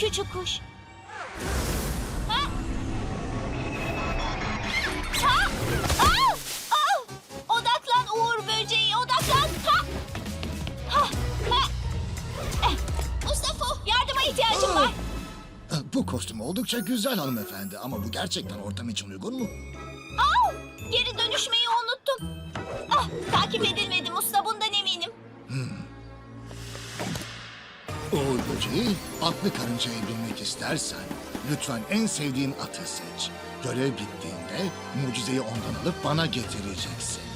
küçük kuş. Ha? Ha? Aa! Aa! Odaklan Uğur böceği, odaklan. Ha! Ha! Ha! Eh, Mustafa, yardıma ihtiyacım var. Bu kostüm oldukça güzel hanımefendi ama bu gerçekten ortam için uygun mu? Aa! Geri dönüşmeyi unuttum. Ah, takip edilmedim usta, Uğur böceği, atlı karıncaya binmek istersen lütfen en sevdiğin atı seç. Görev bittiğinde mucizeyi ondan alıp bana getireceksin.